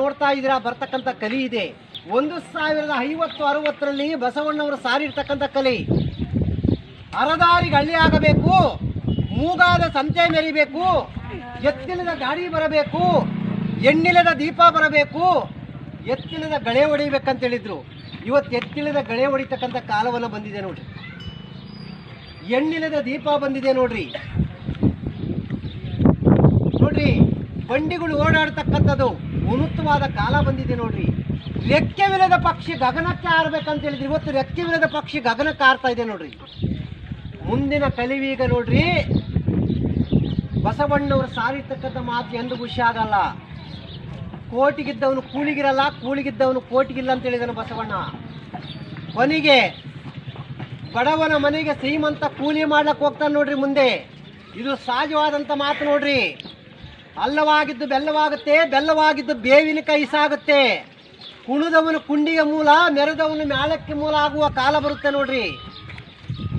ನೋಡ್ತಾ ಇದ್ದೀರಾ? ಬರ್ತಕ್ಕಂಥ ಕಲಿ ಇದೆ. ಒಂದು ಸಾವಿರದ ಐವತ್ತು ಅರವತ್ತರಲ್ಲಿ ಬಸವಣ್ಣವರು ಸಾರಿರ್ತಕ್ಕಂಥ ಕಲಿ. ಅರದಾರಿಗೆ ಹಳ್ಳಿ ಆಗಬೇಕು. ಮೂಗಾದ ಸಂತೆ ಮೆರಿಬೇಕು. ಎತ್ತಿಲದ ಗಾಡಿ ಬರಬೇಕು. ಎಣ್ಣಿಲದ ದೀಪ ಬರಬೇಕು. ಎತ್ತಿಲದ ಗಳೆ ಹೊಡಿಬೇಕಂತ ಹೇಳಿದ್ರು ಇವತ್ತು ಎತ್ತಿಲದ ಗಳೆ ಹೊಡಿತಕ್ಕಂಥ ಕಾಲವನ್ನು ಬಂದಿದೆ ನೋಡ್ರಿ. ಎಣ್ಣಿಲದ ದೀಪ ಬಂದಿದೆ ನೋಡ್ರಿ. ನೋಡ್ರಿ, ಬಂಡಿಗಳು ಓಡಾಡ್ತಕ್ಕಂಥದ್ದು. ಉನ್ನತವಾದ ಕಾಲ ಬಂದಿದೆ ನೋಡ್ರಿ. ರೆಕ್ಕೆವಿಲ್ಲದ ಪಕ್ಷಿ ಗಗನಕ್ಕೆ ಆರ್ಬೇಕಂತ ಹೇಳಿದ್ರಿ ಇವತ್ತು ರೆಕ್ಕೆವಿಲ್ಲದ ಪಕ್ಷಿ ಗಗನಕ್ಕೆ ಹಾರ್ತಾ ಇದೆ ನೋಡ್ರಿ. ಮುಂದಿನ ಕಲಿವೀಗ ನೋಡ್ರಿ. ಬಸವಣ್ಣವರು ಸಾರಿರ್ತಕ್ಕಂಥ ಮಾತು ಎಂದು ಖುಷಿ ಆಗಲ್ಲ. ಕೋಟಿಗಿದ್ದವನು ಕೂಲಿಗಿರಲ್ಲ, ಕೂಲಿಗಿದ್ದವನು ಕೋಟಿಗಿಲ್ಲ ಅಂತ ಹೇಳಿದನು ಬಸವಣ್ಣ. ಕೊನೆಗೆ ಬಡವನ ಮನೆಗೆ ಶ್ರೀಮಂತ ಕೂಲಿ ಮಾಡ್ಲಕ್ಕೆ ಹೋಗ್ತಾನೆ ನೋಡ್ರಿ ಮುಂದೆ. ಇದು ಸಹಜವಾದಂಥ ಮಾತು ನೋಡ್ರಿ. ಅಲ್ಲವಾಗಿದ್ದು ಬೆಲ್ಲವಾಗುತ್ತೆ, ಬೆಲ್ಲವಾಗಿದ್ದು ಬೇವಿನ ಕೈ ಸಾಗುತ್ತೆ ಕುಣಿದವನು ಕುಂಡಿಗೆ ಮೂಲ, ಮೆರೆದವನು ಮ್ಯಾಳಕ್ಕೆ ಮೂಲ ಆಗುವ ಕಾಲ ಬರುತ್ತೆ ನೋಡ್ರಿ.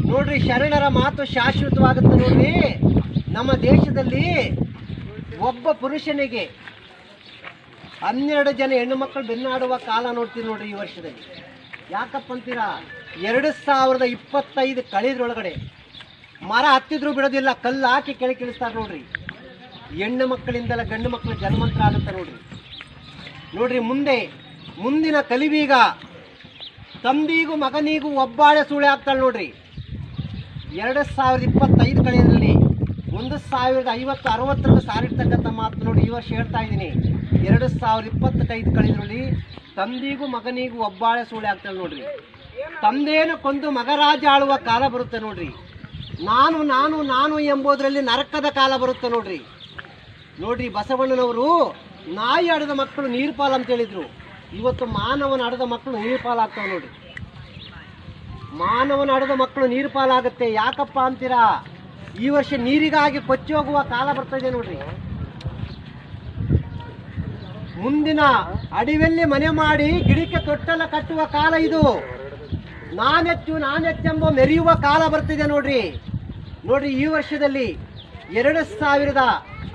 ನೋಡ್ರಿ ಶರಣರ ಮಾತು ಶಾಶ್ವತವಾಗುತ್ತೆ ನೋಡ್ರಿ. ನಮ್ಮ ದೇಶದಲ್ಲಿ ಒಬ್ಬ ಪುರುಷನಿಗೆ ಹನ್ನೆರಡು ಜನ ಹೆಣ್ಣು ಮಕ್ಕಳು ಬೆನ್ನಾಡುವ ಕಾಲ ನೋಡ್ತೀವಿ ನೋಡ್ರಿ ಈ ವರ್ಷದಲ್ಲಿ. ಯಾಕಪ್ಪ ಅಂತೀರಾ? ಎರಡು ಸಾವಿರದ ಇಪ್ಪತ್ತೈದು ಕಳೆದ್ರೊಳಗಡೆ ಮರ ಹತ್ತಿದ್ರು ಬಿಡೋದಿಲ್ಲ, ಕಲ್ಲು ಹಾಕಿ ಕೆಳಗೆ ಇಳಿಸ್ತಾರೆ ನೋಡ್ರಿ. ಹೆಣ್ಣು ಮಕ್ಕಳಿಂದಲ ಗಂಡು ಮಕ್ಕಳು ಜನ್ಮಂತ್ರ ಆಗುತ್ತೆ ನೋಡ್ರಿ. ನೋಡ್ರಿ, ಮುಂದೆ, ಮುಂದಿನ ಕಲಿವೀಗ ತಂದಿಗೂ ಮಗನಿಗೂ ಒಬ್ಬಾಳೆ ಸೂಳೆ ಆಗ್ತಾಳೆ ನೋಡ್ರಿ. ಎರಡು ಸಾವಿರದ ಇಪ್ಪತ್ತೈದು ಕಳೆಯಲ್ಲಿ ಒಂದು ಸಾವಿರದ ಐವತ್ತು ಅರವತ್ತರಲ್ಲಿ ಸಾರಿರ್ತಕ್ಕಂಥ ಮಾತು ನೋಡಿ ಈ ವರ್ಷ ಹೇಳ್ತಾ ಇದ್ದೀನಿ. ಎರಡು ಸಾವಿರದ ಇಪ್ಪತ್ತೈದು ಕಳೆದ್ರಲ್ಲಿ ತಂದಿಗೂ ಮಗನಿಗೂ ಒಬ್ಬಾಳೆ ಸೂಳೆ ಆಗ್ತಾಳೆ ನೋಡ್ರಿ. ತಂದೇನು ಕೊಂದು ಮಗರಾಜ ಆಳುವ ಕಾಲ ಬರುತ್ತೆ ನೋಡ್ರಿ. ನಾನು ನಾನು ನಾನು ಎಂಬುದರಲ್ಲಿ ನರಕದ ಕಾಲ ಬರುತ್ತೆ ನೋಡ್ರಿ. ನೋಡ್ರಿ, ಬಸವಣ್ಣನವರು ನಾಯಿ ಆಡದ ಮಕ್ಕಳು ನೀರ್ಪಾಲ್ ಅಂತ ಹೇಳಿದ್ರು. ಇವತ್ತು ಮಾನವನ ಆಡದ ಮಕ್ಕಳು ಆಗ್ತಾವ ನೋಡ್ರಿ. ಮಾನವನ ಆಡದ ಮಕ್ಕಳು ನೀರು ಪಾಲಾಗುತ್ತೆ ಯಾಕಪ್ಪ ಅಂತೀರಾ? ಈ ವರ್ಷ ನೀರಿಗಾಗಿ ಕೊಚ್ಚಿ ಹೋಗುವ ಕಾಲ ಬರ್ತದೆ ನೋಡ್ರಿ. ಮುಂದಿನ ಅಡಿವೆಲ್ಲಿ ಮನೆ ಮಾಡಿ ಗಿಡಕ್ಕೆ ತೊಟ್ಟಲ ಕಟ್ಟುವ ಕಾಲ ಇದು. ನಾನೆಚ್ಚು ನಾನೆಚ್ಚೆಂಬ ಮೆರೆಯುವ ಕಾಲ ಬರ್ತಿದೆ ನೋಡ್ರಿ. ನೋಡ್ರಿ, ಈ ವರ್ಷದಲ್ಲಿ ಎರಡು ಸಾವಿರದ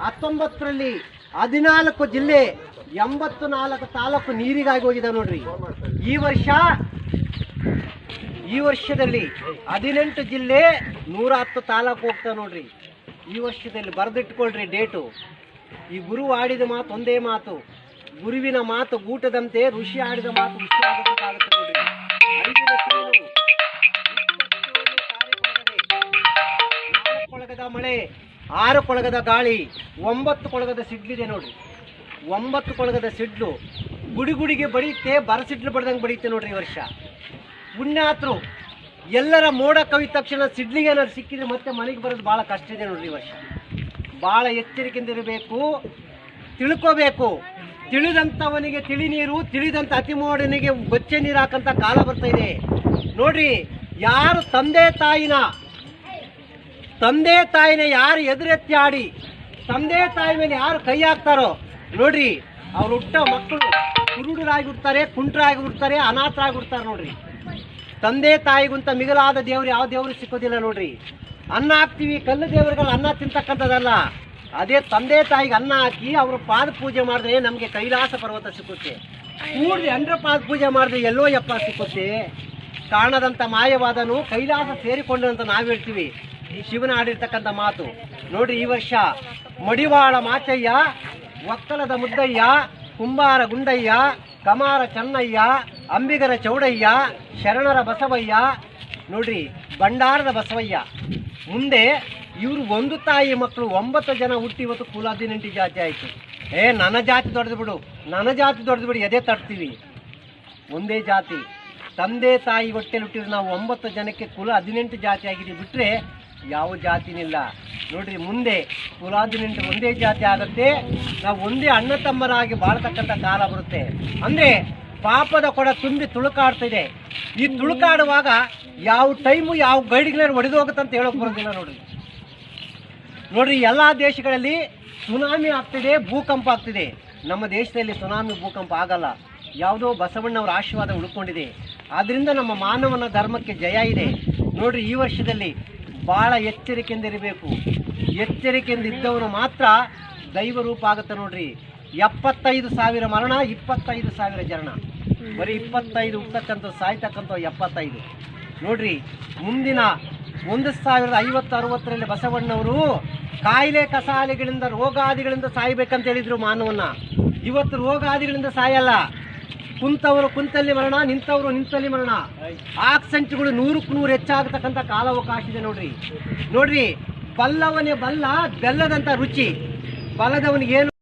ಹತ್ತೊಂಬತ್ತರಲ್ಲಿ ಹದಿನಾಲ್ಕು ಜಿಲ್ಲೆ ಎಂಬತ್ತು ನಾಲ್ಕು ತಾಲೂಕು ನೀರಿಗಾಗಿ ಹೋಗಿದೆ ನೋಡ್ರಿ. ಈ ವರ್ಷ, ಈ ವರ್ಷದಲ್ಲಿ ಹದಿನೆಂಟು ಜಿಲ್ಲೆ ನೂರ ಹತ್ತು ತಾಲೂಕು ಹೋಗ್ತಾವೆ ನೋಡ್ರಿ. ಈ ವರ್ಷದಲ್ಲಿ ಬರೆದಿಟ್ಕೊಳ್ರಿ ಡೇಟು. ಈ ಗುರು ಆಡಿದ ಮಾತು ಒಂದೇ ಮಾತು. ಗುರುವಿನ ಮಾತು ಗೂಟದಂತೆ, ಋಷಿ ಆಡಿದ ಮಾತು ಋಷಿ ಆಗಬೇಕಾಗುತ್ತೆ ಮಳೆ. ಆರು ಕೊಳಗದ ಗಾಳಿ, ಒಂಬತ್ತು ಕೊಳಗದ ಸಿಡ್ಲಿದೆ ನೋಡ್ರಿ. ಒಂಬತ್ತು ಕೊಳಗದ ಸಿಡ್ಲು ಗುಡಿ ಗುಡಿಗೆ ಬಡಿಯುತ್ತೆ ಬರಸಿಡ್ಲು ಬಡ್ದಂಗೆ ಬಡಿಯುತ್ತೆ ನೋಡ್ರಿ ಈ ವರ್ಷ. ಪುಣ್ಯಾತ್ರು, ಎಲ್ಲರ ಮೋಡ ಕವಿದ ತಕ್ಷಣ ಸಿಡ್ಲಿಗೆ ಏನಾದ್ರು ಸಿಕ್ಕಿದ್ರೆ ಮತ್ತೆ ಮನೆಗೆ ಬರೋದು ಭಾಳ ಕಷ್ಟ ಇದೆ ನೋಡ್ರಿ ಈ ವರ್ಷ. ಭಾಳ ಎಚ್ಚರಿಕೆಯಿಂದ ಇರಬೇಕು, ತಿಳ್ಕೋಬೇಕು. ತಿಳಿದಂಥವನಿಗೆ ತಿಳಿ ನೀರು ತಿಳಿದಂಥ ಅತಿ ಮೋಡನಿಗೆ ಬಚ್ಚೆ ನೀರು ಹಾಕಂತ ಕಾಲ ಬರ್ತಾ ಇದೆ. ನೋಡ್ರಿ, ಯಾರು ತಂದೆ ತಾಯಿನ ತಂದೆ ತಾಯಿನ ಯಾರು ಎದುರೆತ್ತಿ ಆಡಿ ತಂದೆ ತಾಯಿ ಮೇಲೆ ಯಾರು ಕೈ ಹಾಕ್ತಾರೋ, ನೋಡ್ರಿ, ಅವ್ರು ಹುಟ್ಟ ಮಕ್ಕಳು ಕುರುಡರಾಗಿಬಿಡ್ತಾರೆ ಕುಂಟ್ರಾಗಿಬಿಡ್ತಾರೆ ಕುಂಟರಾಗಿ ಹುಡ್ತಾರೆ ಅನಾಥರಾಗಿ ಹುಡ್ತಾರೆ ನೋಡ್ರಿ. ತಂದೆ ತಾಯಿಗಿಂತ ಮಿಗಿಲಾದ ದೇವ್ರು ಯಾವ ದೇವರು ಸಿಕ್ಕೋದಿಲ್ಲ ನೋಡ್ರಿ. ಅನ್ನ ಹಾಕ್ತೀವಿ, ಕಲ್ಲು ದೇವರುಗಳು ಅನ್ನ ತಿಂತಕ್ಕಂಥದ್ದಲ್ಲ. ಅದೇ ತಂದೆ ತಾಯಿಗೆ ಅನ್ನ ಹಾಕಿ ಅವರು ಪಾದ ಪೂಜೆ ಮಾಡಿದ್ರೆ ನಮಗೆ ಕೈಲಾಸ ಪರ್ವತ ಸಿಕ್ಕುತ್ತೆ. ಕೂಡ್ರಿ ಅಂದ್ರ ಪಾದ ಪೂಜೆ ಮಾಡಿದ್ರೆ ಎಲ್ಲೋ ಯಪ್ಪ ಸಿಕ್ಕುತ್ತೆ. ಕಾಣದಂಥ ಮಾಯವಾದನು ಕೈಲಾಸ ಸೇರಿಕೊಂಡಂತ ನಾವು ಹೇಳ್ತೀವಿ. ಶಿವನ ಆಡಿರ್ತಕ್ಕಂಥ ಮಾತು. ನೋಡ್ರಿ ಈ ವರ್ಷ ಮಡಿವಾಳ ಮಾಚಯ್ಯ, ಒಕ್ಕಲದ ಮುದ್ದಯ್ಯ, ಕುಂಬಾರ ಗುಂಡಯ್ಯ, ಕಮಾರ ಚನ್ನಯ್ಯ, ಅಂಬಿಗರ ಚೌಡಯ್ಯ, ಶರಣರ ಬಸವಯ್ಯ, ನೋಡ್ರಿ ಭಂಡಾರದ ಬಸವಯ್ಯ. ಮುಂದೆ ಇವರು ಒಂದು ತಾಯಿ ಮಕ್ಕಳು, ಒಂಬತ್ತು ಜನ ಹುಟ್ಟಿ ಇವತ್ತು ಕುಲ ಹದಿನೆಂಟು ಜಾತಿ ಆಯಿತು. ಏ, ನನ್ನ ಜಾತಿ ದೊಡ್ಡದು ಬಿಡು. ನನ್ನ ಜಾತಿ ದೊಡ್ಡದು ಬಿಡು, ಎದೆ ತಡ್ತೀವಿ ಒಂದೇ ಜಾತಿ. ತಂದೆ ತಾಯಿ ಹೊಟ್ಟೆಲಿ ಹುಟ್ಟಿದ್ರೆ ನಾವು ಒಂಬತ್ತು ಜನಕ್ಕೆ ಕುಲ ಹದಿನೆಂಟು ಜಾತಿ ಆಗಿದ್ದೀವಿ. ಬಿಟ್ಟರೆ ಯಾವ ಜಾತಿನಿಲ್ಲ. ನೋಡ್ರಿ, ಮುಂದೆ ಪುರಾದಿನಿಂದ ಒಂದೇ ಜಾತಿ ಆಗುತ್ತೆ. ನಾವು ಒಂದೇ ಅಣ್ಣ ತಮ್ಮರಾಗಿ ಬಾಳ್ತಕ್ಕಂಥ ಕಾಲ ಬರುತ್ತೆ. ಅಂದರೆ ಪಾಪದ ಕೊಡ ತುಂಬಿ ತುಳುಕಾಡ್ತಿದೆ. ಈ ತುಳುಕಾಡುವಾಗ ಯಾವ ಟೈಮು, ಯಾವ ಗೈಡ್ಗಳನ್ನ ಒಡೆದು ಹೋಗುತ್ತೆ ಅಂತ ಹೇಳೋಕೆ ಬರೋದಿಲ್ಲ ನೋಡ್ರಿ. ನೋಡ್ರಿ, ಎಲ್ಲ ದೇಶಗಳಲ್ಲಿ ಸುನಾಮಿ ಆಗ್ತಿದೆ, ಭೂಕಂಪ ಆಗ್ತಿದೆ. ನಮ್ಮ ದೇಶದಲ್ಲಿ ಸುನಾಮಿ, ಭೂಕಂಪ ಆಗಲ್ಲ. ಯಾವುದೋ ಬಸವಣ್ಣವರ ಆಶೀರ್ವಾದ ಉಳ್ಕೊಂಡಿದೆ. ಆದ್ದರಿಂದ ನಮ್ಮ ಮಾನವನ ಧರ್ಮಕ್ಕೆ ಜಯ ಇದೆ. ನೋಡ್ರಿ, ಈ ವರ್ಷದಲ್ಲಿ ಭಾಳ ಎಚ್ಚರಿಕೆಯಿಂದ ಇರಬೇಕು. ಎಚ್ಚರಿಕೆಯಿಂದ ಇದ್ದವನು ಮಾತ್ರ ದೈವ ರೂಪ ಆಗುತ್ತೆ ನೋಡ್ರಿ. ಎಪ್ಪತ್ತೈದು ಸಾವಿರ ಮರಣ, ಇಪ್ಪತ್ತೈದು ಸಾವಿರ ಜರಣ. ಬರೀ ಇಪ್ಪತ್ತೈದು ಹುಟ್ಟಕ್ಕಂಥ, ಸಾಯ್ತಕ್ಕಂಥ ಎಪ್ಪತ್ತೈದು. ನೋಡ್ರಿ, ಮುಂದಿನ ಒಂದು ಸಾವಿರದ ಐವತ್ತು ಅರವತ್ತರಲ್ಲಿ ಬಸವಣ್ಣವರು ಕಾಯಿಲೆ ಕಸಾಲೆಗಳಿಂದ, ರೋಗಾದಿಗಳಿಂದ ಸಾಯ್ಬೇಕಂತ ಹೇಳಿದ್ರು ಮಾನವನ್ನ. ಇವತ್ತು ರೋಗಾದಿಗಳಿಂದ ಸಾಯಲ್ಲ. ಕುಂತವರು ಕುಂತಲ್ಲಿ ಮರಣ ನಿಂತವರು ನಿಂತಲ್ಲಿ ಮರಣ. ಆಕ್ಸೆಂಟ್ಗಳು ನೂರಕ್ಕೆ ನೂರು ಹೆಚ್ಚಾಗತಕ್ಕಂಥ ಕಾಲಾವಕಾಶ ಇದೆ ನೋಡ್ರಿ. ನೋಡ್ರಿ ಬಲ್ಲವನೇ ಬಲ್ಲ ಬೆಲ್ಲದಂತ ರುಚಿ. ಬಲದವನಿಗೇನು ಏನು